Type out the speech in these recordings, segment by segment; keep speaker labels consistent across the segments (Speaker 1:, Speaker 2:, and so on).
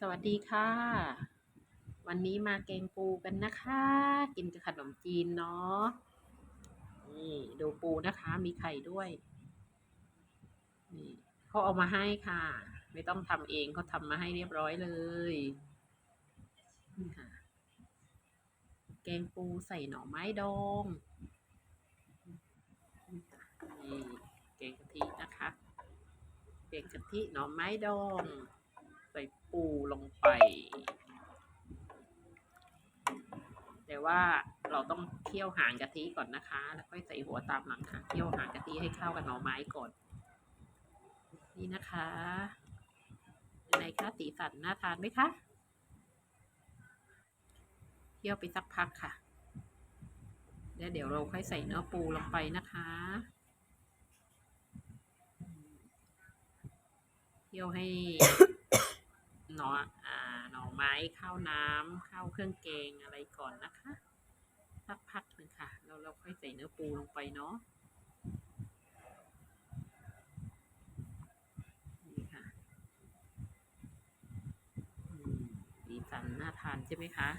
Speaker 1: สวัสดีค่ะ วันนี้มาแกงปูกันนะคะ กินกับขนมจีนเนาะนี่ดูปูนะคะมีไข่ด้วยนี่เขาเอามาให้ค่ะ ไม่ต้องทำเองเขาทำมาให้เรียบร้อยเลยนี่ค่ะ แกงปูใส่หน่อไม้ดองนี่แกงกะทินะคะแกงกะทิหน่อไม้ดอง ใส่ปูลงไป แต่ว่าเราต้องเคี่ยวหางกะทิก่อนนะคะ แล้วค่อยใส่หัวตามหลังค่ะเคี่ยวหางกะทิให้เข้ากับหน่อไม้ก่อน นี่นะคะยังไงคะสีสันน่าทานไหมคะเคี่ยวไปสักพักค่ะแล้วเดี๋ยวเราค่อยใส่เนื้อปูลงไปนะคะเคี่ยวให้ หน่ออ่าหน่อไม้ ข้าวน้ำข้าวเครื่องแกงอะไรก่อนนะคะสักพักหนึ่งค่ะแล้วเราค่อยใส่เนื้อปูลงไปเนาะนี่ค่ะอืมสีสันน่าทานใช่ไหมคะ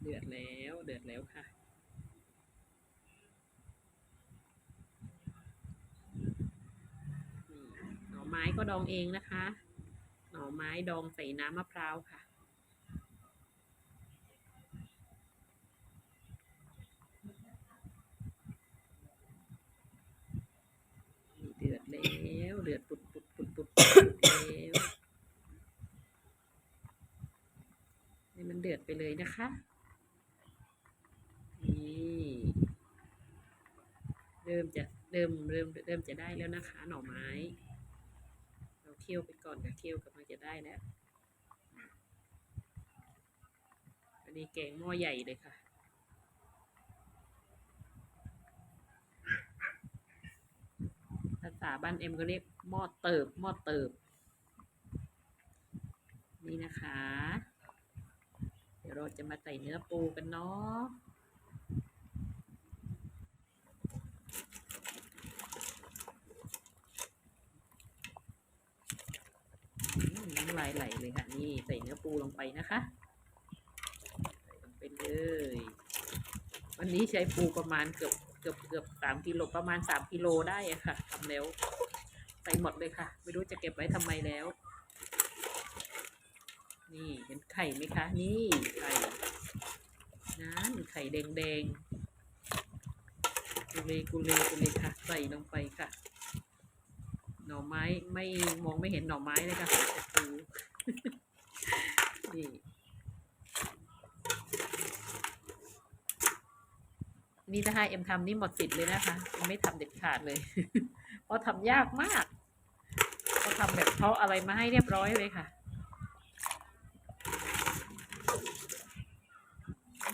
Speaker 1: เดือดแล้ว เดือดแล้วค่ะ นี่หน่อไม้ก็ดองเองนะคะ หน่อไม้ดองใส่น้ำมะพร้าวค่ะ เดือดแล้วเดือดปุดปุดปุดปุดปุดแล้วให้มันเดือดไปเลยนะคะนี่เริ่มจะเริ่มเริ่มเริ่มจะได้แล้วนะคะ หน่อไม้ เคี่ยวไปก่อนค่ะเคี่ยวกำลังจะได้แล้วอันนี้แกงหม้อใหญ่เลยค่ะภาษาบ้านเอ็มก็เรียกหม้อเติบหม้อเติบ นี่นะคะ เดี๋ยวเราจะมาใส่เนื้อปูกันเนาะ อืมน้ำลายไหลเลยค่ะนี่ใส่เนื้อปูลงไปนะคะใส่ลงไปเลย วันนี้ใช้ปูประมาณเกือบเกือบเกือบสามกิโลประมาณสามกิโลได้อะค่ะทำแล้วใส่หมดเลยค่ะ ไม่รู้จะเก็บไว้ทำไมแล้ว นี่เห็นไข่ไหมคะ นี่ไข่นั่นไข่แดงแดงๆกุเลกุเลกุเลค่ะ ใส่ลงไปค่ะ น่อไม้ไม่มองไม่เห็นหน่อไม้เลยค่ะแต่ปูนี่นี่ถ้าให้เอ็มทำนี่หมดสิทธิ์เลยนะคะเอ็มไม่ทำเด็ดขาดเลย เพราะทำยากมากเขาทำแบบเขาอะไรมาให้เรียบร้อยเลยค่ะ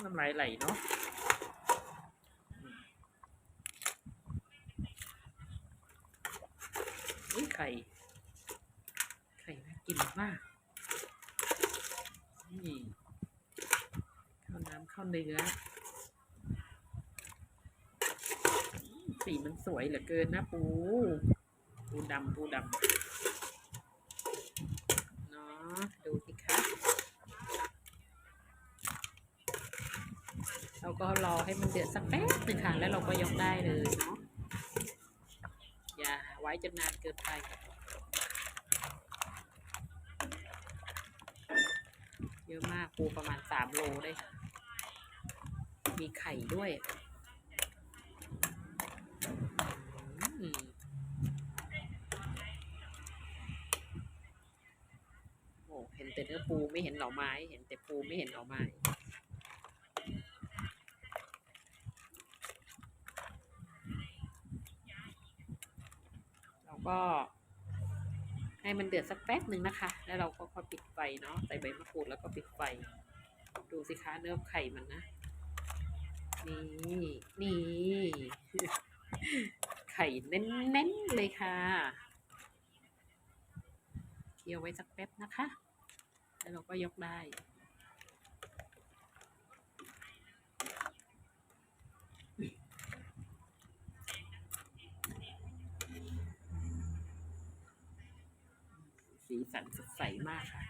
Speaker 1: น้ำลายไหลเนาะ อุ้ยไข่ ไข่น่ากินมาก นี่ข้าวน้ำข้าวเนื้อ สีมันสวยเหลือเกินนะปู ปูดำปูดำเนาะดูสิคะเราก็รอให้มันเดือดสักแป๊บหนึ่งค่ะ แล้วเราก็ยกได้เลยเนาะ ว้จนนานเกินไป เยอะมากปูประมาณสามโลได้ มีไข่ด้วยอืมโอ้เห็นแต่เนื้อปูไม่เห็นหน่อไม้ เห็นแต่ปูไม่เห็นหน่อไม้ เรา ก็ให้มันเดือดสักแป๊บหนึ่งนะคะ แล้วเราก็ค่อยปิดไฟเนาะ ใส่ใบมะกรูดแล้วก็ปิดไฟ ดูสิคะเนื้อไข่มันนะ นี่ นี่ ไข่เน้นๆเลยค่ะ เคี่ยวไว้สักแป๊บนะคะ แล้วเราก็ยกได้ สีสันสดใสมากค่ะ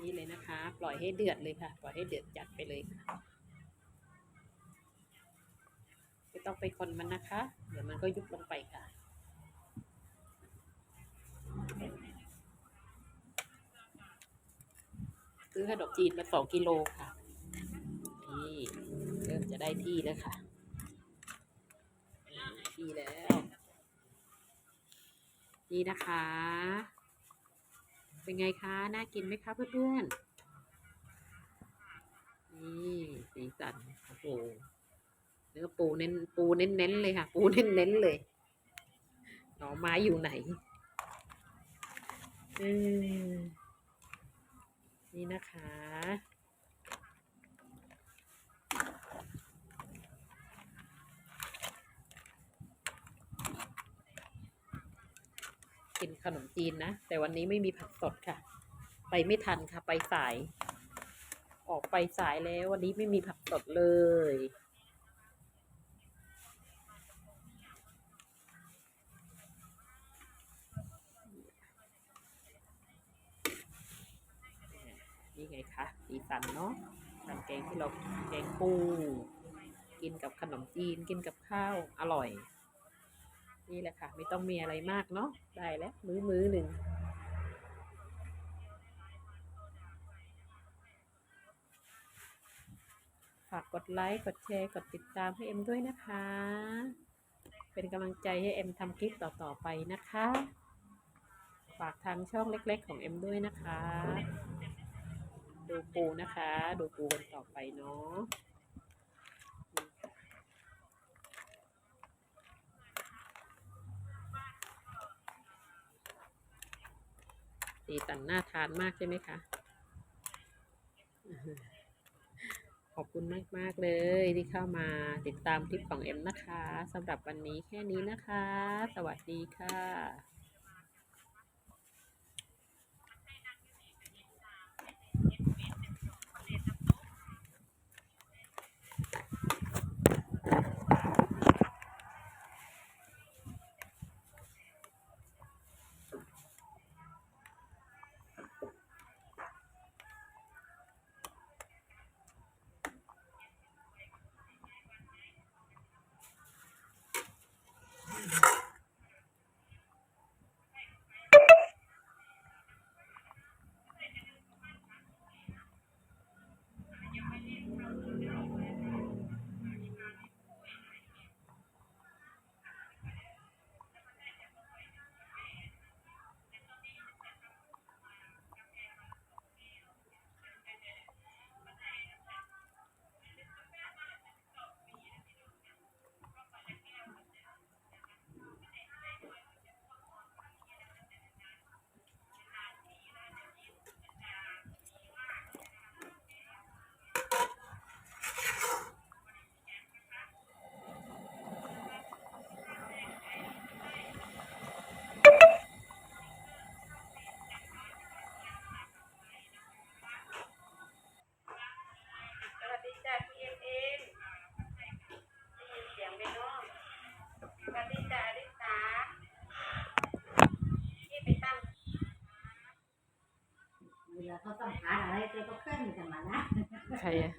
Speaker 1: นี่เลยนะคะ ปล่อยให้เดือดเลยค่ะ ปล่อยให้เดือดจัดไปเลยค่ะไม่ต้องไปคนมันนะคะ เดี๋ยวมันก็ยุบลงไปค่ะ ซื้อขนมจีนมาสองกิโลค่ะ นี่เริ่มจะได้ที่แล้วค่ะที่แล้ว นี่นะคะ เป็นไงคะ น่ากินไหมคะเพื่อนๆ นี่สีสัน โอ้โห เนื้อปูเน้น ปูเน้นเน้นๆเลยค่ะ ปูเน้นเน้นๆเลยหน่อไม้อยู่ไหนเออ นี่นะคะ กินขนมจีนนะ แต่วันนี้ไม่มีผักสดค่ะ ไปไม่ทันค่ะ ไปสาย ออกไปสายแล้ววันนี้ไม่มีผักสดเลย คะสีสันเนาะทำแกงที่เราแกงปูกินกับขนมจีนกินกับข้าวอร่อย นี่แหละค่ะ ไม่ต้องมีอะไรมากเนาะได้แล้ว มื้อมื้อหนึ่งฝากกดไลค์กดแชร์กดติดตามให้เอ็มด้วยนะคะ เป็นกำลังใจให้เอ็มทำคลิปต่อๆไปนะคะ ฝากทางช่องเล็กๆของเอ็มด้วยนะคะ ดูปูนะคะ ดูปูกันต่อไปเนาะสีสันน่าทานมากใช่ไหมคะ ขอบคุณมากมากๆเลยที่เข้ามาติดตามคลิปของเอ็มนะคะสำหรับวันนี้แค่นี้นะคะ สวัสดีค่ะ
Speaker 2: เขาต้องการอะไรเธอก็ขึ้นกันมานะ
Speaker 1: ใครอะ